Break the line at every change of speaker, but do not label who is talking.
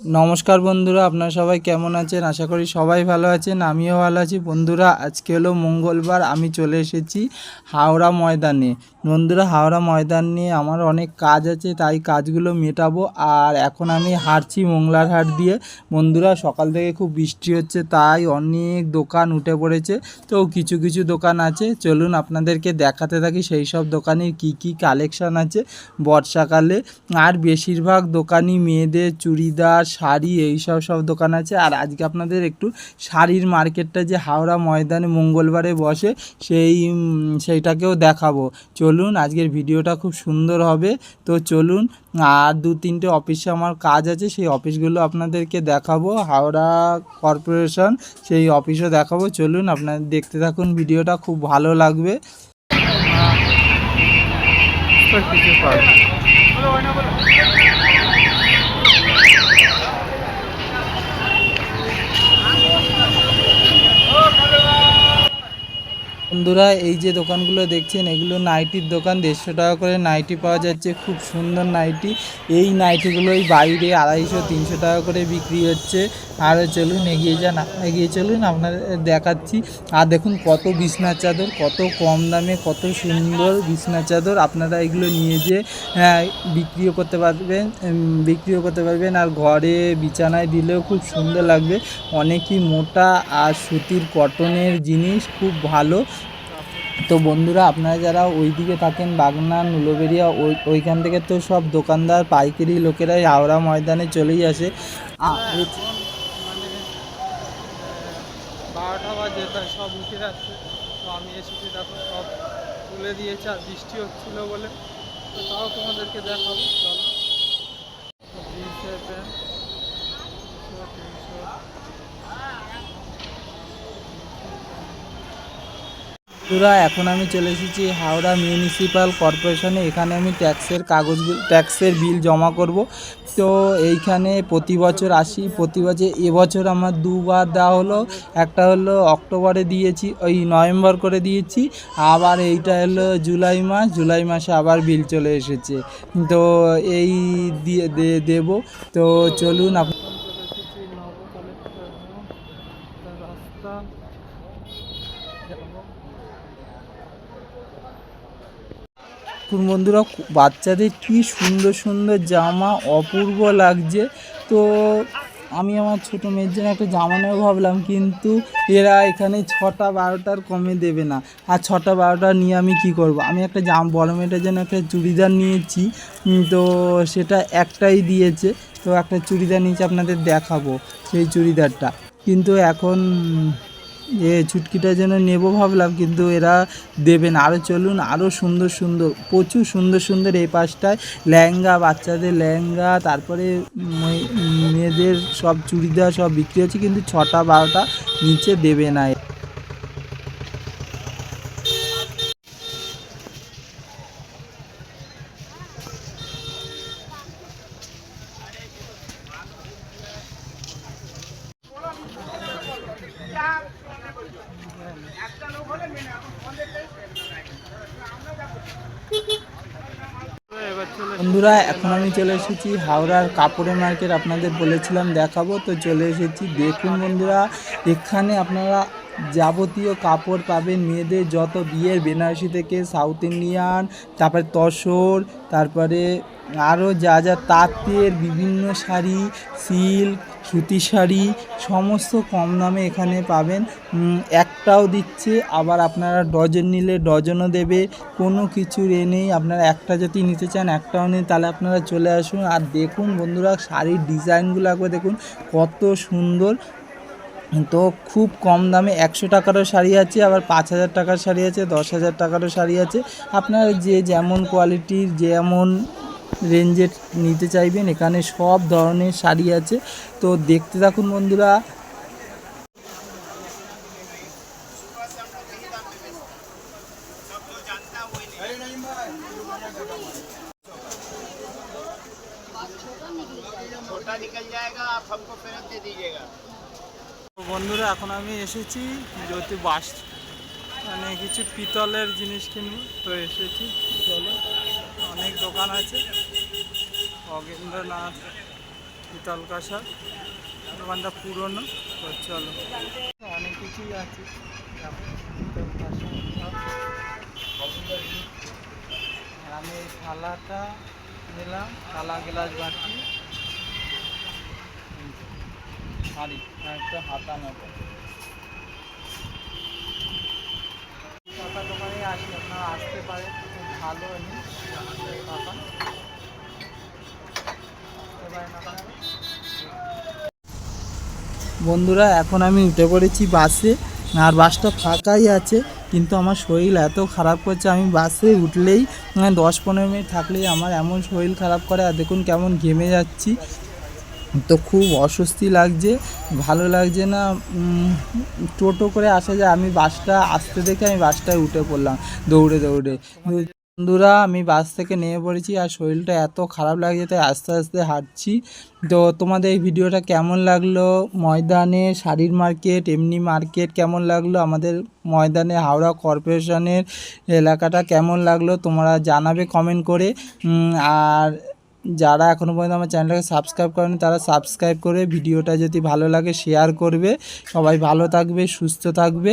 নমস্কার বন্ধুরা, আপনারা সবাই কেমন আছেন? আশা করি সবাই ভালো আছেন, আমিও ভালো আছি। বন্ধুরা, আজকে হলো মঙ্গলবার, আমি চলে এসেছি হাওড়া ময়দানে বন্ধুরা, হাওড়া ময়দান নিয়ে আমার অনেক কাজ আছে, তাই কাজগুলো মেটাবো। আর এখন আমি হাঁটছি মোংলার হাট দিয়ে। বন্ধুরা, সকাল থেকে খুব বৃষ্টি হচ্ছে, তাই অনেক দোকান উঠে পড়েছে। তো কিছু কিছু দোকান আছে। চলুন আপনাদেরকে দেখাতে থাকি সেই সব দোকানের কি কি কালেকশান আছে বর্ষাকালে। আর বেশিরভাগ দোকানই মেয়েদের চুড়িদার শাড়ি এইসব সব দোকান আছে। আর আজকে আপনাদের একটু শাড়ির মার্কেটটা যে হাওড়া ময়দানে মঙ্গলবারে বসে, সেই সেইটাকেও দেখাবো। চলুন, আজকের ভিডিওটা খুব সুন্দর হবে। তো চলুন, আর দু তিনটে অফিসে আমার কাজ আছে, সেই অফিসগুলো আপনাদেরকে দেখাবো। হাওড়া কর্পোরেশন, সেই অফিসও দেখাবো। চলুন, আপনারা দেখতে থাকুন, ভিডিওটা খুব ভালো লাগবে। কিছু বন্ধুরা এই যে দোকানগুলো দেখছেন এগুলো নাইটির দোকান। দেড়শো টাকা করে নাইটি পাওয়া যাচ্ছে খুব সুন্দর নাইটি। এই নাইটিগুলোই বাইরে আড়াইশো তিনশো টাকা করে বিক্রি হচ্ছে। আর চলুন এগিয়ে যান এগিয়ে চলুন আপনাদের দেখাচ্ছি। আর দেখুন কত বিছনার চাদর কত কম দামে কত সুন্দর বিছনার চাদর। আপনারা এগুলো নিয়ে যে হ্যাঁ, বিক্রিও করতে পারবেন বিক্রিও করতে পারবেন। আর ঘরে বিছানায় দিলেও খুব সুন্দর লাগবে। অনেকই মোটা আর সুতির কটনের জিনিস খুব ভালো। তো বন্ধুরা, আপনারা যারা ওই দিকে থাকেন, বাগনা, নুলোবেরিয়া, ওই, ওইখান থেকে তো সব দোকানদার, পাইকারি লোকেরাই হাওড়া ময়দানে চলেই আসে।
বারোটা বাজে, তাই সব উঠে যাচ্ছে। তো আমি এসেছি দেখো, সব তুলে দিয়েছে, আর বৃষ্টি হচ্ছিল বলে। তো তাও তোমাদেরকে দেখাবো, চলো।
বন্ধুরা, এখন আমি চলে এসেছি হাওড়া মিউনিসিপ্যাল কর্পোরেশনে। এখানে আমি ট্যাক্সের কাগজ ট্যাক্সের বিল জমা করব। তো এইখানে প্রতি বছর আসি। প্রতি বছর এবছর আমার দুবার দেওয়া হলো। একটা হলো অক্টোবরে দিয়েছি, ওই নভেম্বর করে দিয়েছি। আবার এইটা হলো জুলাই মাস, জুলাই মাসে আবার বিল চলে এসেছে। তো এই দিয়ে দেবো। তো চলুন, আপ
এখন চলে এসেছি নবকলেক্টর রাস্তা যাব
দেখুন বন্ধুরা, বাচ্চাদের কি সুন্দর সুন্দর জামা অপূর্ব লাগছে। তো আমি আমার ছোটো মেয়ের জন্য একটা জামা নেব ভাবলাম, কিন্তু এরা এখানে ছটা বারোটার কমে দেবে না। আর ছটা বারোটা নিয়ে আমি কি করব? আমি একটা জাম, বড় মেয়েটার জন্য একটা চুড়িদার নিয়েছি। তো সেটা একটাই দিয়েছে। তো একটা চুড়িদার নিয়েছি আপনাদের দেখাবো সেই চুড়িদারটা। কিন্তু এখন এ চুটকিটা যেন নেব ভাবলাম, কিন্তু এরা দেবেন আরও চলুন আরও সুন্দর সুন্দর, প্রচুর সুন্দর সুন্দর এই পাশটায় লেহেঙ্গা, বাচ্চাদের লেহেঙ্গা, তারপরে মেয়ে- মেয়েদের সব চুড়িদার সব বিক্রি হচ্ছে, কিন্তু ছটা, বারোটা নিচে দেবে না বন্ধুরা, এখন আমি চলে এসেছি হাওড়ার কাপড়ের মার্কেট। আপনাদের বলেছিলাম দেখাবো, তো চলে এসেছি। দেখুন বন্ধুরা, এখানে আপনারা যাবতীয় কাপড় পাবেন মেয়েদের, যত বিয়ের বেনারসি থেকে সাউথ ইন্ডিয়ান তারপরে তসর, তারপরে আরও যা যা তাঁতের বিভিন্ন শাড়ি, সিল্ক, সুতি শাড়ি, সমস্ত কম দামে এখানে পাবেন। একটাও দিচ্ছে, আবার আপনারা ডজন নিলে ডজনও দেবে, কোনো কিছুর এ নেই। আপনারা একটা যদি নিতে চান, একটাও নেই, তাহলে আপনারা চলে আসুন। আর দেখুন বন্ধুরা, শাড়ির ডিজাইনগুলো একবার দেখুন, কত সুন্দর। তো খুব কম দামে একশো টাকারও শাড়ি আছে আবার পাঁচ হাজার টাকার শাড়ি আছে দশ হাজার টাকারও শাড়ি আছে আপনারা যে যেমন কোয়ালিটির যেমন রেঞ্জের নিতে চাইবেন এখানে সব ধরনের শাড়ি আছে তো দেখতে থাকুন বন্ধুরা
छोटा निकल जाएगा आप हमको पेरेंट दे दीजिएगा
তো বন্ধুরা, এখন আমি এসেছি জ্যোতি বাস মানে কিছু পিতলের জিনিস কিনবো, তো এসেছি চলো অনেক দোকান আছে, অগেন্দ্রনাথ পিতল কাঁসা, দোকানটা পুরনো, তো চলো। অনেক কিছুই আছে কাঁসা। আমি থালাটা নিলাম, থালা, গ্লাস বাটি দোকানে আসি আপনারা আসতে খুব ভালো
বন্ধুরা, এখন আমি উঠে পড়েছি বাসে, আর বাসটা ফাঁকাই আছে, কিন্তু আমার শরীর এত খারাপ করছে, আমি বাসে উঠলেই মানে দশ পনেরো মিনিট থাকলেই আমার এমন শরীর খারাপ করে, আর দেখুন কেমন ঘেমে যাচ্ছি। তো খুব অস্বস্তি লাগছে, ভালো লাগছে না টোটো করে আসা যায়, আমি বাসটা আসতে দেখে আমি বাসটায় উঠে পড়লাম, দৌড়ে দৌড়ে। বন্ধুরা, আমি বাস থেকে নেমে পড়েছি আর শরীরটা এত খারাপ লাগছে, তাই আস্তে আস্তে হাঁটছি। তো তোমাদের এই ভিডিওটা কেমন লাগল? ময়দানে শাড়ির মার্কেট, এমনি মার্কেট কেমন লাগল? আমাদের ময়দানে হাওড়া কর্পোরেশনের এলাকাটা কেমন লাগল? তোমরা জানাবে কমেন্ট করে। আর যারা এখনও পর্যন্ত আমার চ্যানেলটাকে সাবস্ক্রাইব করেনি, তারা সাবস্ক্রাইব করে ভিডিওটা যদি ভালো লাগে শেয়ার করবে। সবাই ভালো থাকবে, সুস্থ থাকবে।